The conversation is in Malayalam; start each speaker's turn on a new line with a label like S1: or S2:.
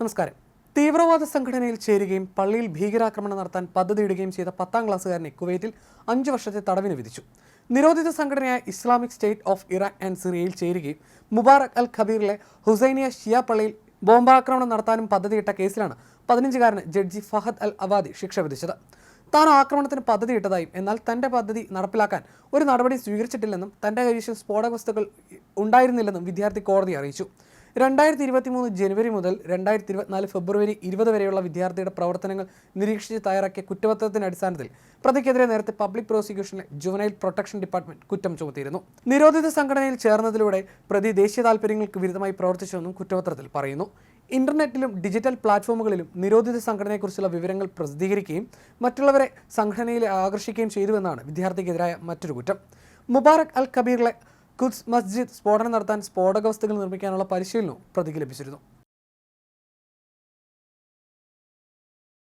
S1: നമസ്കാരം. തീവ്രവാദ സംഘടനയിൽ ചേരുകയും പള്ളിയിൽ ഭീകരാക്രമണം നടത്താൻ പദ്ധതിയിടുകയും ചെയ്ത പത്താം ക്ലാസ്സുകാരനെ കുവൈറ്റിൽ അഞ്ച് വർഷത്തെ തടവിന് വിധിച്ചു. നിരോധിത സംഘടനയായ Islamic State of Iraq and സിറിയയിൽ ചേരുകയും മുബാറക് അൽ ഖബീറിലെ ഹുസൈനിയ ഷിയ പള്ളിയിൽ ബോംബാക്രമണം നടത്താനും പദ്ധതിയിട്ട കേസിലാണ് പതിനഞ്ചുകാരന് ജഡ്ജി ഫഹദ് അൽ അവാദി ശിക്ഷ വിധിച്ചത്. താൻ ആക്രമണത്തിന് പദ്ധതിയിട്ടതായും എന്നാൽ തന്റെ പദ്ധതി നടപ്പിലാക്കാൻ ഒരു നടപടി സ്വീകരിച്ചിട്ടില്ലെന്നും തന്റെ കൈവശം സ്ഫോടക വസ്തുക്കൾ ഉണ്ടായിരുന്നില്ലെന്നും വിദ്യാർത്ഥി കോടതി അറിയിച്ചു. രണ്ടായിരത്തി ഇരുപത്തി മൂന്ന് ജനുവരി മുതൽ രണ്ടായിരത്തി ഇരുപത്തിനാല് ഫെബ്രുവരി ഇരുപത് വരെയുള്ള വിദ്യാർത്ഥിയുടെ പ്രവർത്തനങ്ങൾ നിരീക്ഷിച്ച് തയ്യാറാക്കിയ കുറ്റപത്രത്തിന്റെ അടിസ്ഥാനത്തിൽ പ്രതിക്കെതിരെ നേരത്തെ പബ്ലിക് പ്രോസിക്യൂഷനിലെ ജുവനൈൽ പ്രൊട്ടക്ഷൻ ഡിപ്പാർട്ട്മെന്റ് കുറ്റം ചുമത്തിയിരുന്നു. നിരോധിത സംഘടനയിൽ ചേർന്നതിലൂടെ പ്രതി ദേശീയ താൽപര്യങ്ങൾക്ക് വിരുദ്ധമായി പ്രവർത്തിച്ചുവെന്നും കുറ്റപത്രത്തിൽ പറയുന്നു. ഇന്റർനെറ്റിലും ഡിജിറ്റൽ പ്ലാറ്റ്ഫോമുകളിലും നിരോധിത സംഘടനയെക്കുറിച്ചുള്ള വിവരങ്ങൾ പ്രസിദ്ധീകരിക്കുകയും മറ്റുള്ളവരെ സംഘടനയിൽ ആകർഷിക്കുകയും ചെയ്തുവെന്നാണ് വിദ്യാർത്ഥിക്കെതിരായ മറ്റൊരു കുറ്റം. മുബാറക് അൽ കബീറിലെ ഖുദ്സ് മസ്ജിദ് സ്ഫോടനം നടത്താൻ സ്ഫോടക വസ്തുക്കൾ നിർമ്മിക്കാനുള്ള പരിശീലനവും പ്രതിക്ക് ലഭിച്ചിരുന്നു.